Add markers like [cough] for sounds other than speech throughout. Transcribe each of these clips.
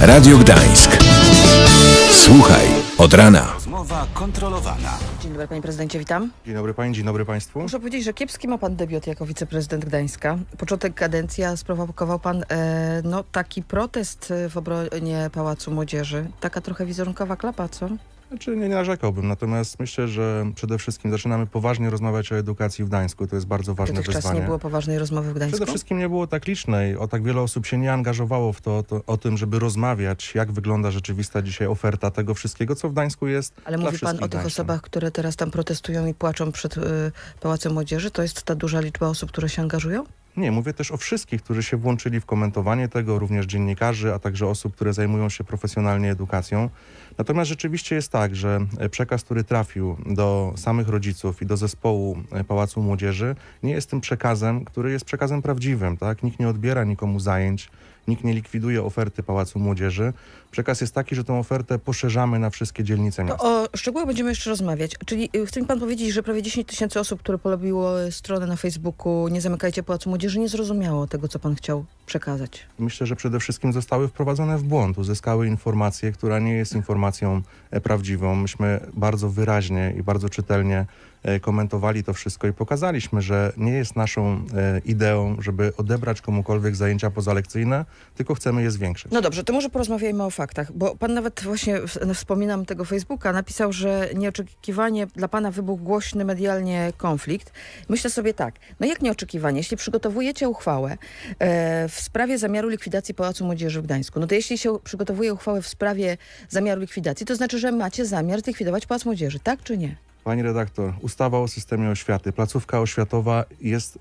Radio Gdańsk. Słuchaj od rana. Rozmowa kontrolowana. Dzień dobry, panie prezydencie, witam. Dzień dobry pani, dzień dobry państwu. Muszę powiedzieć, że kiepski ma pan debiut jako wiceprezydent Gdańska. Początek kadencji, sprowokował pan e, no, taki protest e, w obronie Pałacu Młodzieży. Taka trochę wizerunkowa klapa, co? Znaczy nie narzekałbym, natomiast myślę, że przede wszystkim zaczynamy poważnie rozmawiać o edukacji w Gdańsku. To jest bardzo ważne Dotychczas wyzwanie. nie było poważnej rozmowy w Gdańsku. Przede wszystkim nie było tak licznej, o tak wiele osób się nie angażowało w to, to, o tym, żeby rozmawiać, jak wygląda rzeczywista dzisiaj oferta tego wszystkiego, co w Gdańsku jest. Ale mówi pan o tych osobach, które teraz tam protestują i płaczą przed e, Pałacem Młodzieży. To jest ta duża liczba osób, które się angażują? Nie, mówię też o wszystkich, którzy się włączyli w komentowanie tego, również dziennikarzy, a także osób, które zajmują się profesjonalnie edukacją. Natomiast rzeczywiście jest tak, że e, przekaz, który trafił do samych rodziców i do zespołu e, Pałacu Młodzieży, nie jest tym przekazem, który jest przekazem prawdziwym. Tak? Nikt nie odbiera nikomu zajęć, nikt nie likwiduje oferty Pałacu Młodzieży. Przekaz jest taki, że tę ofertę poszerzamy na wszystkie dzielnice miasta. To o szczegółach będziemy jeszcze rozmawiać. Czyli y, chce mi pan powiedzieć, że prawie 10 tysięcy osób, które polubiło y, stronę na Facebooku Nie zamykajcie Pałacu Młodzieży, nie zrozumiało tego, co pan chciał przekazać. Myślę, że przede wszystkim zostały wprowadzone w błąd, uzyskały informację, która nie jest informacją e, prawdziwą. Myśmy bardzo wyraźnie i bardzo czytelnie komentowali to wszystko i pokazaliśmy, że nie jest naszą e, ideą, żeby odebrać komukolwiek zajęcia pozalekcyjne, tylko chcemy je zwiększyć. No dobrze, to może porozmawiajmy o faktach, bo pan nawet właśnie, no, wspominam tego Facebooka, napisał, że nieoczekiwanie dla pana wybuchł głośny medialnie konflikt. Myślę sobie tak, no jak nieoczekiwanie, jeśli przygotowujecie uchwałę e, w sprawie zamiaru likwidacji Pałacu Młodzieży w Gdańsku, no to jeśli się przygotowuje uchwałę w sprawie zamiaru likwidacji, to znaczy, że macie zamiar zlikwidować Pałac Młodzieży, tak czy nie? Pani redaktor, ustawa o systemie oświaty, placówka oświatowa jest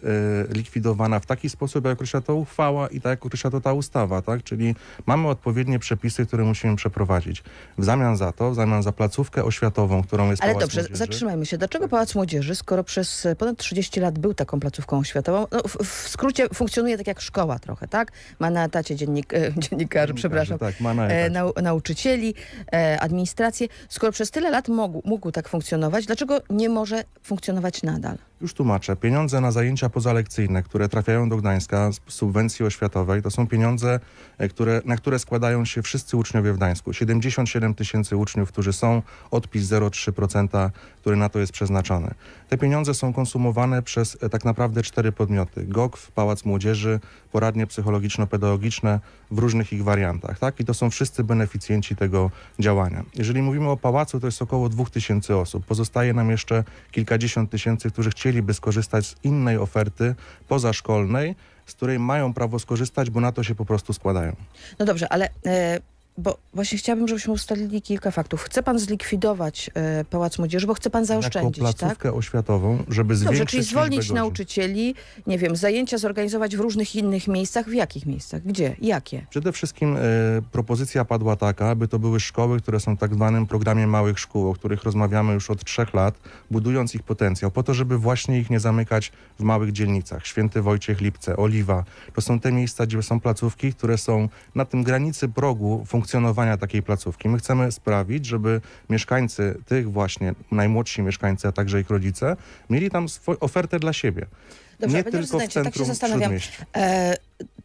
e, likwidowana w taki sposób, jak określa to uchwała i tak jak określa to ta ustawa, tak? Czyli mamy odpowiednie przepisy, które musimy przeprowadzić. W zamian za to, w zamian za placówkę oświatową, którą jest Ale Pałac dobrze, Młodzieży, zatrzymajmy się. Dlaczego Pałac Młodzieży, skoro przez ponad 30 lat był taką placówką oświatową, no, w, w skrócie funkcjonuje tak jak szkoła trochę, tak? Ma na etacie dziennik, e, [laughs] dziennikarzy, przepraszam, Tak, ma na e, nau, nauczycieli, e, administrację. Skoro przez tyle lat mógł, mógł tak funkcjonować, dlaczego nie może funkcjonować nadal? Już tłumaczę. Pieniądze na zajęcia pozalekcyjne, które trafiają do Gdańska z subwencji oświatowej, to są pieniądze, e, które, na które składają się wszyscy uczniowie w Gdańsku. 77 tysięcy uczniów, którzy są, odpis 0,3%, który na to jest przeznaczony. Te pieniądze są konsumowane przez e, tak naprawdę cztery podmioty. GOKW, Pałac Młodzieży, poradnie psychologiczno-pedagogiczne w różnych ich wariantach. Tak? I to są wszyscy beneficjenci tego działania. Jeżeli mówimy o pałacu, to jest około 2000 osób. Pozostaje nam jeszcze kilkadziesiąt tysięcy, którzy chcieliby skorzystać z innej oferty pozaszkolnej, z której mają prawo skorzystać, bo na to się po prostu składają. No dobrze, ale... E, bo właśnie chciałabym, żebyśmy ustalili kilka faktów. Chce pan zlikwidować e, Pałac Młodzieży, bo chce pan zaoszczędzić, jako tak? placówkę oświatową, żeby Dobrze, zwiększyć czyli zwolnić nauczycieli, nie wiem, zajęcia zorganizować w różnych innych miejscach. W jakich miejscach? Gdzie? Jakie? Przede wszystkim e, propozycja padła taka, aby to były szkoły, które są w tak zwanym programie małych szkół, o których rozmawiamy już od trzech lat, budując ich potencjał, po to, żeby właśnie ich nie zamykać w małych dzielnicach. Święty Wojciech, Lipce, Oliwa. To są te miejsca, gdzie są placówki, które są na tym granicy progu funkcjonowania takiej placówki. My chcemy sprawić, żeby mieszkańcy tych właśnie, najmłodsi mieszkańcy, a także ich rodzice, mieli tam swoją ofertę dla siebie. Dobrze, nie tylko w prezydencie, tak się centrum zastanawiam. E,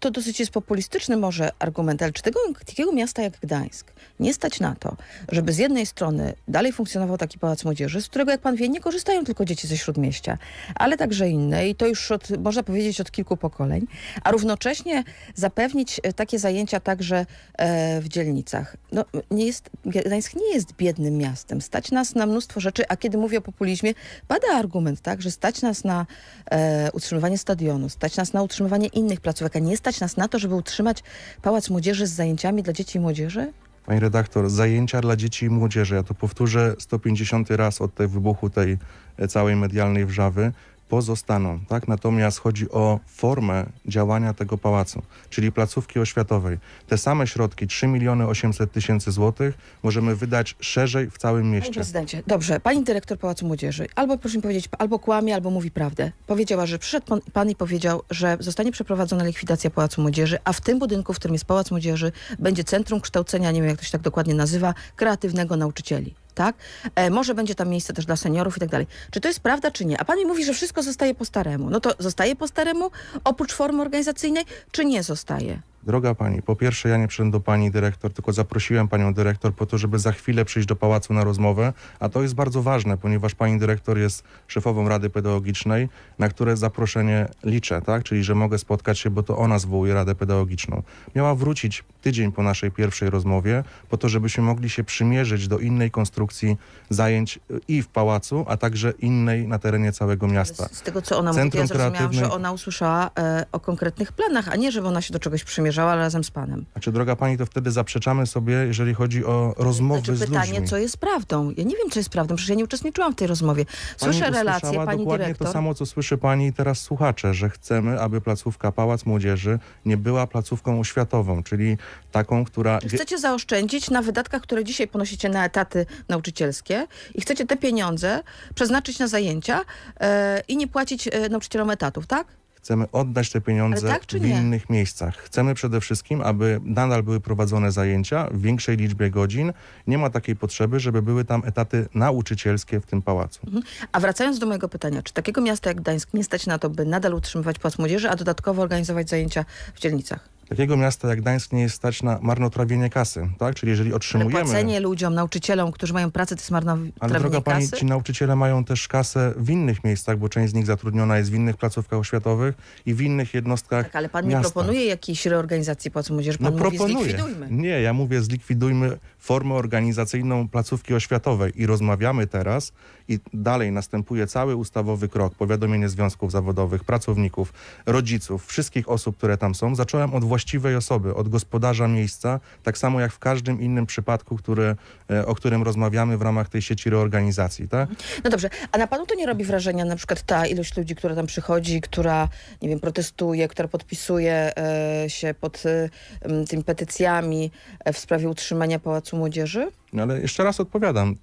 to dosyć jest populistyczny może argument, ale czy tego, takiego miasta jak Gdańsk nie stać na to, żeby z jednej strony dalej funkcjonował taki pałac młodzieży, z którego, jak pan wie, nie korzystają tylko dzieci ze Śródmieścia, ale także inne i to już od, można powiedzieć od kilku pokoleń, a równocześnie zapewnić e, takie zajęcia także e, w dzielnicach. No, nie jest, Gdańsk nie jest biednym miastem. Stać nas na mnóstwo rzeczy, a kiedy mówię o populizmie, pada argument, tak, że stać nas na e, utrzymywanie stadionu, stać nas na utrzymywanie innych placówek, nie stać nas na to, żeby utrzymać Pałac Młodzieży z zajęciami dla dzieci i młodzieży? Pani redaktor, zajęcia dla dzieci i młodzieży, ja to powtórzę 150 raz od tej wybuchu tej e, całej medialnej wrzawy, pozostaną, tak? Natomiast chodzi o formę działania tego pałacu, czyli placówki oświatowej. Te same środki, 3 miliony 800 tysięcy złotych, możemy wydać szerzej w całym Panie mieście. prezydencie, dobrze, pani dyrektor Pałacu Młodzieży, albo proszę mi powiedzieć, albo kłamie, albo mówi prawdę. Powiedziała, że przyszedł pan, pan i powiedział, że zostanie przeprowadzona likwidacja Pałacu Młodzieży, a w tym budynku, w którym jest Pałac Młodzieży, będzie Centrum Kształcenia, nie wiem jak to się tak dokładnie nazywa, kreatywnego nauczycieli. Tak? E, może będzie tam miejsce też dla seniorów i tak dalej. Czy to jest prawda, czy nie? A pani mówi, że wszystko zostaje po staremu. No to zostaje po staremu, oprócz formy organizacyjnej, czy nie zostaje? Droga pani, po pierwsze ja nie przyszedłem do pani dyrektor, tylko zaprosiłem panią dyrektor po to, żeby za chwilę przyjść do pałacu na rozmowę, a to jest bardzo ważne, ponieważ pani dyrektor jest szefową Rady Pedagogicznej, na które zaproszenie liczę, tak? Czyli że mogę spotkać się, bo to ona zwołuje Radę Pedagogiczną. Miała wrócić tydzień po naszej pierwszej rozmowie, po to, żebyśmy mogli się przymierzyć do innej konstrukcji zajęć i w pałacu, a także innej na terenie całego miasta. Z, tego, co ona Centrum mówi, ja zrozumiałam, Kreatywnej- że ona usłyszała e, o konkretnych planach, a nie, żeby ona się do czegoś przymierzała razem z panem. Znaczy, droga pani, to wtedy zaprzeczamy sobie, jeżeli chodzi o rozmowy Znaczy z pytanie, ludźmi. co jest prawdą. Ja nie wiem, co jest prawdą, przecież ja nie uczestniczyłam w tej rozmowie. Słyszę Pani relacje pani dokładnie dyrektor. to samo, co słyszy pani i teraz słuchacze, że chcemy, aby placówka Pałac Młodzieży nie była placówką oświatową, czyli taką, która... Czy chcecie zaoszczędzić na wydatkach, które dzisiaj ponosicie na etaty nauczycielskie i chcecie te pieniądze przeznaczyć na zajęcia e, i nie płacić e, nauczycielom etatów, tak? Chcemy oddać te pieniądze tak w nie? innych miejscach. Chcemy przede wszystkim, aby nadal były prowadzone zajęcia w większej liczbie godzin. Nie ma takiej potrzeby, żeby były tam etaty nauczycielskie w tym pałacu. A wracając do mojego pytania, czy takiego miasta jak Gdańsk nie stać na to, by nadal utrzymywać Pałac Młodzieży, a dodatkowo organizować zajęcia w dzielnicach? Takiego miasta jak Gdańsk nie jest stać na marnotrawienie kasy, tak? Czyli jeżeli Ale otrzymujemy... płacenie ludziom, nauczycielom, którzy mają pracę, to jest Ale marnotrawienie droga pani, kasy? ci nauczyciele mają też kasę w innych miejscach, bo część z nich zatrudniona jest w innych placówkach oświatowych i w innych jednostkach Tak, ale pan nie miasta. proponuje jakiejś reorganizacji Pałacu Młodzieży, pan No mówi proponuję. zlikwidujmy. Nie, ja mówię zlikwidujmy formę organizacyjną placówki oświatowej i rozmawiamy teraz i dalej następuje cały ustawowy krok, powiadomienie związków zawodowych, pracowników, rodziców, wszystkich osób, które tam są. Zacząłem od właściwej osoby, od gospodarza miejsca, tak samo jak w każdym innym przypadku, który, e, o którym rozmawiamy w ramach tej sieci reorganizacji. Tak? No dobrze, a na panu to nie robi wrażenia na przykład ta ilość ludzi, która tam przychodzi, która, nie wiem, protestuje, która podpisuje e, się pod e, tymi petycjami w sprawie utrzymania Pałacu Młodzieży? No ale jeszcze raz odpowiadam,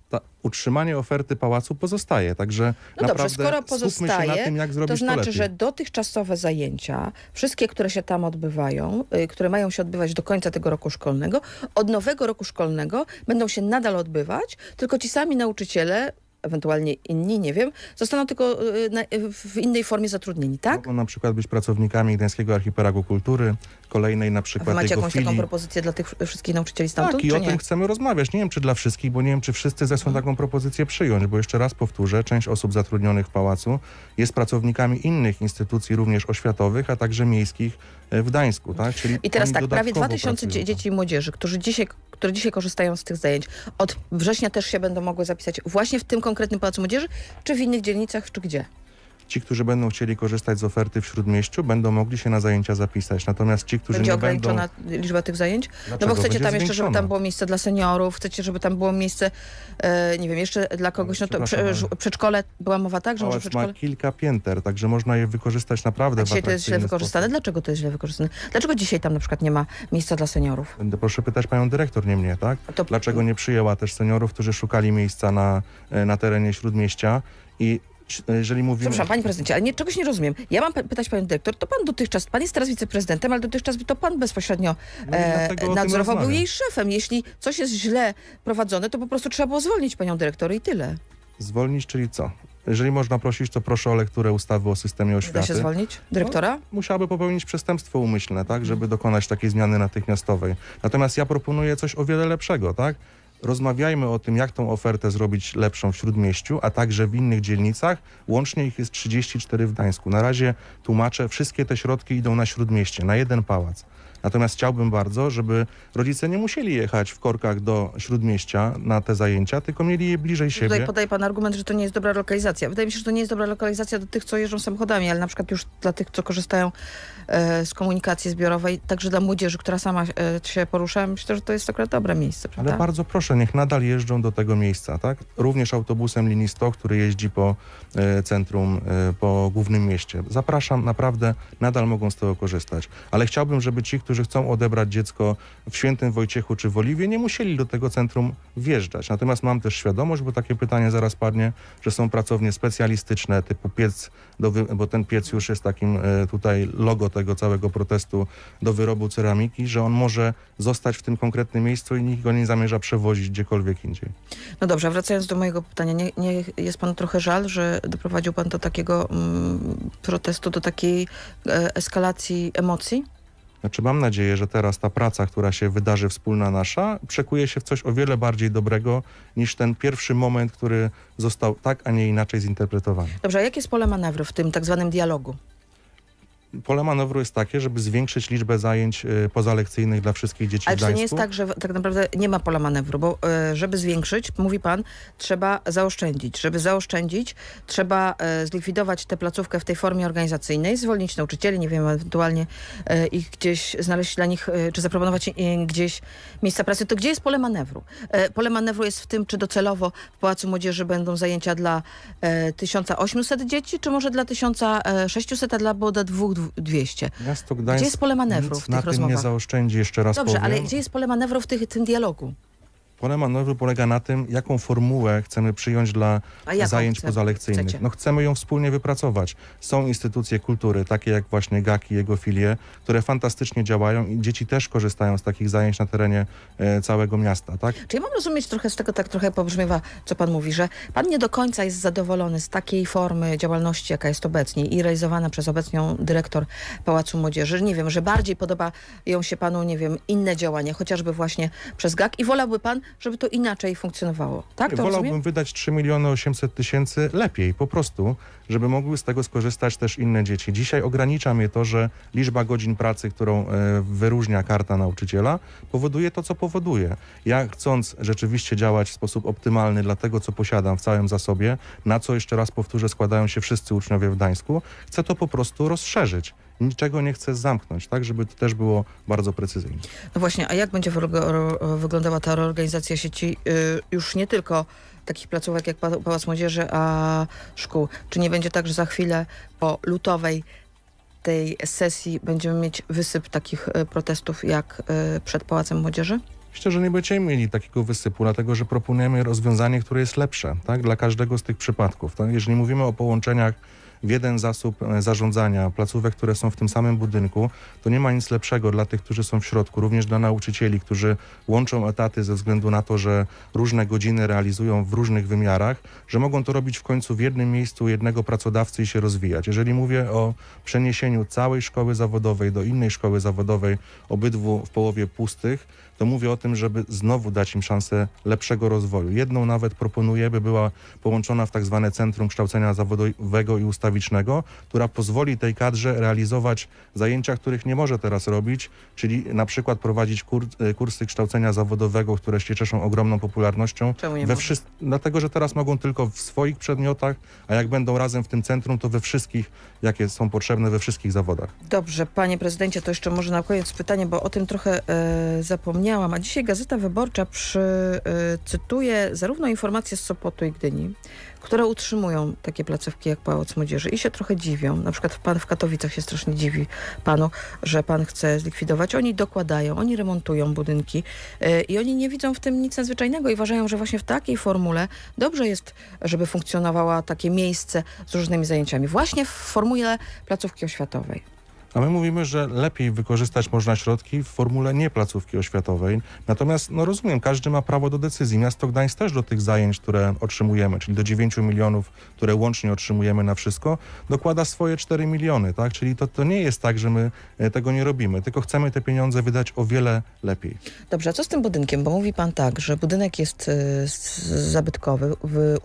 utrzymanie oferty pałacu pozostaje, także No dobrze, skoro skupmy się pozostaje, na tym, jak zrobić to znaczy, lepiej. że dotychczasowe zajęcia, wszystkie, które się tam odbywają, y, które mają się odbywać do końca tego roku szkolnego, od nowego roku szkolnego będą się nadal odbywać, tylko ci sami nauczyciele, ewentualnie inni, nie wiem, zostaną tylko y, y, w innej formie zatrudnieni, tak? Mogą na przykład być pracownikami Gdańskiego Archipelagu Kultury, kolejnej na przykład macie jakąś filii. taką propozycję dla tych wszystkich nauczycieli stamtąd, Tak, i o nie? tym chcemy rozmawiać. Nie wiem, czy dla wszystkich, bo nie wiem, czy wszyscy zechcą Mhm. taką propozycję przyjąć, bo jeszcze raz powtórzę, część osób zatrudnionych w pałacu jest pracownikami innych instytucji, również oświatowych, a także miejskich e, w Gdańsku. Tak? Czyli I teraz tak, prawie dodatkowo 2000 dzie- pracują dzieci i młodzieży, którzy dzisiaj, które dzisiaj korzystają z tych zajęć, od września też się będą mogły zapisać właśnie w tym konkretnym Pałacu Młodzieży, czy w innych dzielnicach, czy gdzie? Ci, którzy będą chcieli korzystać z oferty w Śródmieściu, będą mogli się na zajęcia zapisać. Natomiast ci, którzy Będzie nie będą... ograniczona liczba tych zajęć? No Dlaczego? bo chcecie Będzie tam jeszcze, żeby tam było miejsce dla seniorów, chcecie, żeby tam było miejsce, e, nie wiem, jeszcze dla kogoś, no to prze, przedszkole, była mowa tak, że może przedszkole... ma kilka pięter, także można je wykorzystać naprawdę A dzisiaj to jest źle wykorzystane? sposób. Dlaczego to jest źle wykorzystane? Dlaczego dzisiaj tam na przykład nie ma miejsca dla seniorów? Będę proszę pytać panią dyrektor, nie mnie, tak? To- Dlaczego nie przyjęła też seniorów, którzy szukali miejsca na, e, na terenie Śródmieścia i jeżeli mówimy... Przepraszam, panie prezydencie, ale nie, czegoś nie rozumiem. Ja mam pytać panią dyrektor, to pan dotychczas, pan jest teraz wiceprezydentem, ale dotychczas to pan bezpośrednio No e, nadzorował, był jej szefem. Jeśli coś jest źle prowadzone, to po prostu trzeba było zwolnić panią dyrektor i tyle. Zwolnić, czyli co? Jeżeli można prosić, to proszę o lekturę ustawy o systemie Nie da się oświaty. zwolnić dyrektora? Musiałaby popełnić przestępstwo umyślne, tak, żeby dokonać takiej zmiany natychmiastowej. Natomiast ja proponuję coś o wiele lepszego, tak? Rozmawiajmy o tym, jak tą ofertę zrobić lepszą w Śródmieściu, a także w innych dzielnicach. Łącznie ich jest 34 w Gdańsku. Na razie tłumaczę, wszystkie te środki idą na Śródmieście, na jeden pałac. Natomiast chciałbym bardzo, żeby rodzice nie musieli jechać w korkach do Śródmieścia na te zajęcia, tylko mieli je bliżej siebie. Tutaj podaje pan argument, że to nie jest dobra lokalizacja. Wydaje mi się, że to nie jest dobra lokalizacja do tych, co jeżdżą samochodami, ale na przykład już dla tych, co korzystają e, z komunikacji zbiorowej, także dla młodzieży, która sama e, się porusza, myślę, że to jest akurat dobre miejsce, prawda? Ale bardzo proszę, niech nadal jeżdżą do tego miejsca, tak? Również autobusem linii 100, który jeździ po e, centrum, e, po głównym mieście. Zapraszam, naprawdę nadal mogą z tego korzystać. Ale chciałbym, żeby ci, którzy chcą odebrać dziecko w Świętym Wojciechu czy w Oliwie, nie musieli do tego centrum wjeżdżać. Natomiast mam też świadomość, bo takie pytanie zaraz padnie, że są pracownie specjalistyczne, typu piec, do bo ten piec już jest takim e, tutaj logo tego całego protestu do wyrobu ceramiki, że on może zostać w tym konkretnym miejscu i nikt go nie zamierza przewozić gdziekolwiek indziej. No dobrze, wracając do mojego pytania, nie, nie jest pan trochę żal, że doprowadził pan do takiego mm, protestu, do takiej e, eskalacji emocji? Znaczy mam nadzieję, że teraz ta praca, która się wydarzy wspólna nasza, przekuje się w coś o wiele bardziej dobrego niż ten pierwszy moment, który został tak, a nie inaczej zinterpretowany. Dobrze, a jakie jest pole manewru w tym tak zwanym dialogu? pole manewru jest takie, żeby zwiększyć liczbę zajęć e, pozalekcyjnych dla wszystkich dzieci Ale w Gdańsku. Ale czy nie jest tak, że tak naprawdę nie ma pola manewru, bo e, żeby zwiększyć, mówi pan, trzeba zaoszczędzić. Żeby zaoszczędzić, trzeba e, zlikwidować tę placówkę w tej formie organizacyjnej, zwolnić nauczycieli, nie wiem, ewentualnie ich gdzieś znaleźć dla nich, czy zaproponować gdzieś miejsca pracy. To gdzie jest pole manewru? Pole manewru jest w tym, czy docelowo w Pałacu Młodzieży będą zajęcia dla 1800 dzieci, czy może dla 1600, a dla, bo 200. Gdańsk gdzie jest pole manewrów w tych na rozmowach? tym nie zaoszczędzi, jeszcze raz Dobrze, powiem. ale gdzie jest pole manewru w tych, tym dialogu? Pole manewru polega na tym, jaką formułę chcemy przyjąć dla zajęć chce- pozalekcyjnych. chcecie? No chcemy ją wspólnie wypracować. Są instytucje kultury, takie jak właśnie GAK i jego filie, które fantastycznie działają i dzieci też korzystają z takich zajęć na terenie e, całego miasta, tak? Czy ja mam rozumieć trochę z tego, tak trochę pobrzmiewa, co pan mówi, że pan nie do końca jest zadowolony z takiej formy działalności, jaka jest obecnie i realizowana przez obecną dyrektor Pałacu Młodzieży. Nie wiem, że bardziej podobają się panu, nie wiem, inne działania, chociażby właśnie przez GAK i wolałby pan, żeby to inaczej funkcjonowało. Tak to Wolałbym rozumiem? wydać 3 miliony 800 tysięcy lepiej, po prostu, żeby mogły z tego skorzystać też inne dzieci. Dzisiaj ogranicza mnie to, że liczba godzin pracy, którą e, wyróżnia karta nauczyciela, powoduje to, co powoduje. Ja chcąc rzeczywiście działać w sposób optymalny dla tego, co posiadam w całym zasobie, na co jeszcze raz powtórzę, składają się wszyscy uczniowie w Gdańsku, chcę to po prostu rozszerzyć. Niczego nie chcę zamknąć, tak, żeby to też było bardzo precyzyjnie. No właśnie, a jak będzie wyglądała ta reorganizacja sieci y, już nie tylko takich placówek jak Pa- Pałac Młodzieży, a szkół? Czy nie będzie tak, że za chwilę po lutowej tej sesji będziemy mieć wysyp takich y, protestów jak y, przed Pałacem Młodzieży? Myślę, że nie będziemy mieli takiego wysypu, dlatego że proponujemy rozwiązanie, które jest lepsze tak, dla każdego z tych przypadków. Tak? Jeżeli mówimy o połączeniach w jeden zasób e, zarządzania placówek, które są w tym samym budynku, to nie ma nic lepszego dla tych, którzy są w środku, również dla nauczycieli, którzy łączą etaty ze względu na to, że różne godziny realizują w różnych wymiarach, że mogą to robić w końcu w jednym miejscu jednego pracodawcy i się rozwijać. Jeżeli mówię o przeniesieniu całej szkoły zawodowej do innej szkoły zawodowej, obydwu w połowie pustych, to mówię o tym, żeby znowu dać im szansę lepszego rozwoju. Jedną nawet proponuję, by była połączona w tak zwane Centrum Kształcenia Zawodowego i Ustawicznego, która pozwoli tej kadrze realizować zajęcia, których nie może teraz robić, czyli na przykład prowadzić kur, e, kursy kształcenia zawodowego, które się cieszą ogromną popularnością. Czemu nie we dlatego, że teraz mogą tylko w swoich przedmiotach, a jak będą razem w tym centrum, to we wszystkich, jakie są potrzebne, we wszystkich zawodach. Dobrze, panie prezydencie, to jeszcze może na koniec pytanie, bo o tym trochę e, zapomniałam. A dzisiaj Gazeta Wyborcza przy, e, cytuje zarówno informacje z Sopotu i Gdyni, które utrzymują takie placówki jak Pałac Młodzieży i się trochę dziwią. Na przykład pan w Katowicach się strasznie dziwi panu, że pan chce zlikwidować. Oni dokładają, oni remontują budynki e, i oni nie widzą w tym nic nadzwyczajnego i uważają, że właśnie w takiej formule dobrze jest, żeby funkcjonowało takie miejsce z różnymi zajęciami. Właśnie w formule placówki oświatowej. A my mówimy, że lepiej wykorzystać można środki w formule nie placówki oświatowej. Natomiast, no rozumiem, każdy ma prawo do decyzji. Miasto Gdańsk też do tych zajęć, które otrzymujemy, czyli do 9 milionów, które łącznie otrzymujemy na wszystko, dokłada swoje 4 miliony, tak? Czyli to, to nie jest tak, że my e, tego nie robimy, tylko chcemy te pieniądze wydać o wiele lepiej. Dobrze, a co z tym budynkiem? Bo mówi pan tak, że budynek jest e, zabytkowy,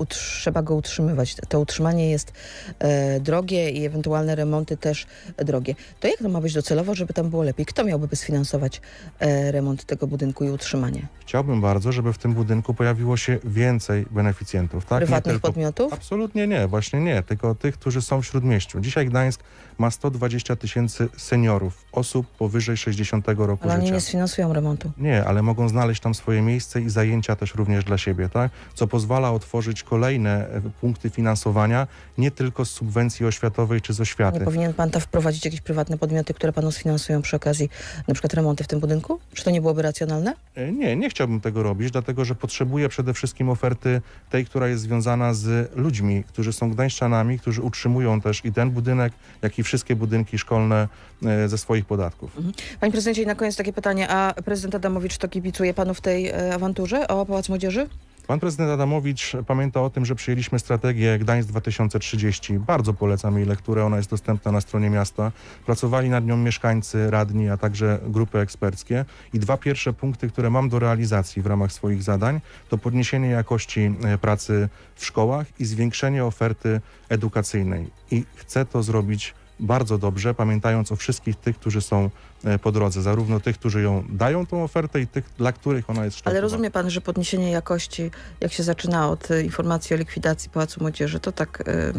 trzeba go utrzymywać. To utrzymanie jest e, drogie i ewentualne remonty też drogie. To jak to ma być docelowo, żeby tam było lepiej? Kto miałby sfinansować e, remont tego budynku i utrzymanie? Chciałbym bardzo, żeby w tym budynku pojawiło się więcej beneficjentów. Tak? Nie Prywatnych tylko podmiotów? Absolutnie nie, właśnie nie, tylko tych, którzy są w Śródmieściu. Dzisiaj Gdańsk ma 120 tysięcy seniorów, osób powyżej 60 roku Ale oni życia. nie sfinansują remontu. Nie, ale mogą znaleźć tam swoje miejsce i zajęcia też również dla siebie, tak? Co pozwala otworzyć kolejne e, punkty finansowania, nie tylko z subwencji oświatowej czy z Nie oświaty. powinien pan tam wprowadzić jakieś prywatne podmioty, które panu sfinansują przy okazji na przykład remonty w tym budynku? Czy to nie byłoby racjonalne? E, Nie, nie chciałbym tego robić, dlatego że potrzebuję przede wszystkim oferty tej, która jest związana z ludźmi, którzy są gdańszczanami, którzy utrzymują też i ten budynek, jak i wszystkie budynki szkolne e, ze swoich podatków. Panie prezydencie, i na koniec takie pytanie, a prezydent Adamowicz to kibicuje panu w tej e, awanturze o Pałac Młodzieży? Pan prezydent Adamowicz pamięta o tym, że przyjęliśmy strategię Gdańsk 2030. Bardzo polecam jej lekturę, ona jest dostępna na stronie miasta. Pracowali nad nią mieszkańcy, radni, a także grupy eksperckie. I dwa pierwsze punkty, które mam do realizacji w ramach swoich zadań, to podniesienie jakości e, pracy w szkołach i zwiększenie oferty edukacyjnej. I chcę to zrobić bardzo dobrze, pamiętając o wszystkich tych, którzy są e, po drodze, zarówno tych, którzy ją dają tą ofertę i tych, dla których ona jest Ale kształtowana. rozumie pan, że podniesienie jakości, jak się zaczyna od y, informacji o likwidacji Pałacu Młodzieży, to tak y,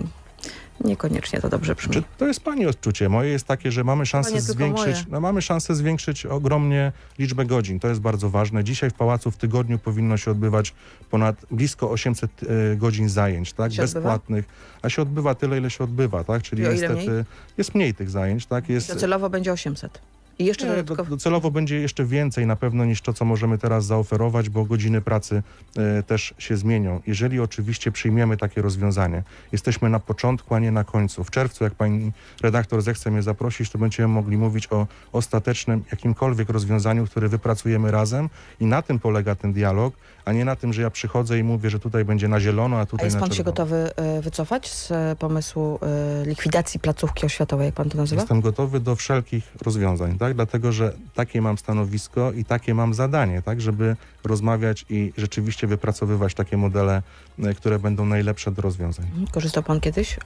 niekoniecznie to dobrze brzmi. Czy to jest pani odczucie? Moje jest takie, że mamy szansę zwiększyć, no mamy szansę zwiększyć ogromnie liczbę godzin. To jest bardzo ważne. Dzisiaj w pałacu w tygodniu powinno się odbywać ponad blisko 800 e, godzin zajęć, tak? Się odbywa? Bezpłatnych. A się odbywa tyle, ile się odbywa, tak? Czyli niestety jest mniej tych zajęć, tak? Jest Docelowo będzie 800. I jeszcze Nie, do, dodatkowo... docelowo będzie jeszcze więcej na pewno niż to, co możemy teraz zaoferować, bo godziny pracy e, też się zmienią. Jeżeli oczywiście przyjmiemy takie rozwiązanie, jesteśmy na początku, a nie na końcu. W czerwcu, jak pani redaktor zechce mnie zaprosić, to będziemy mogli mówić o ostatecznym jakimkolwiek rozwiązaniu, które wypracujemy razem i na tym polega ten dialog, a nie na tym, że ja przychodzę i mówię, że tutaj będzie na zielono, a A tutaj jest na pan się gotowy y, wycofać z y, pomysłu y, likwidacji placówki oświatowej, jak pan to nazywa? Jestem gotowy do wszelkich rozwiązań, tak? Dlatego, że takie mam stanowisko i takie mam zadanie, tak? Żeby rozmawiać i rzeczywiście wypracowywać takie modele, e, które będą najlepsze do rozwiązań. Korzystał pan kiedyś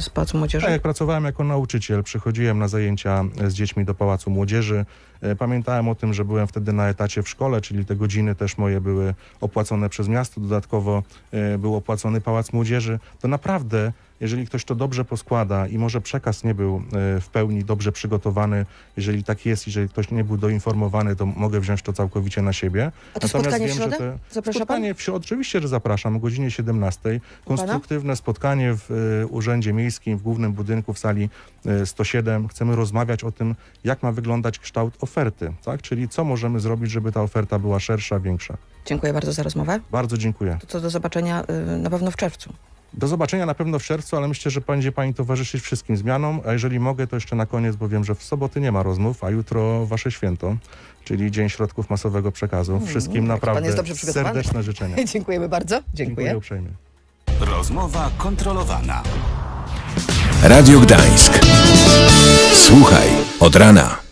z Pałacu Młodzieży? Tak, jak pracowałem jako nauczyciel, przychodziłem na zajęcia e, z dziećmi do Pałacu Młodzieży. E, Pamiętałem o tym, że byłem wtedy na etacie w szkole, czyli te godziny też moje były opłacone przez miasto. Dodatkowo był opłacony Pałac Młodzieży. To naprawdę, jeżeli ktoś to dobrze poskłada i może przekaz nie był e, w pełni dobrze przygotowany, jeżeli tak jest, jeżeli ktoś nie był doinformowany, to mogę wziąć to całkowicie na siebie. A to spotkanie w środę? te- Zaprasza? Spotkanie w oczywiście, że zapraszam o godzinie 17. pana? Konstruktywne spotkanie w e, Urzędzie Miejskim, w głównym budynku w sali e, 107. Chcemy rozmawiać o tym, jak ma wyglądać kształt oferty, tak? czyli co możemy zrobić, żeby ta oferta była szersza, większa. Dziękuję bardzo za rozmowę. Bardzo dziękuję. To co do zobaczenia na pewno w czerwcu. Do zobaczenia na pewno w czerwcu, ale myślę, że będzie Pani towarzyszyć wszystkim zmianom, a jeżeli mogę, to jeszcze na koniec, bo wiem, że w soboty nie ma rozmów, a jutro Wasze święto, czyli Dzień Środków Masowego Przekazu. Wszystkim jaki pan naprawdę jest dobrze przygotowany. serdeczne życzenia. [laughs] Dziękujemy bardzo. Dziękuję uprzejmie. Rozmowa kontrolowana. Radio Gdańsk. Słuchaj od rana.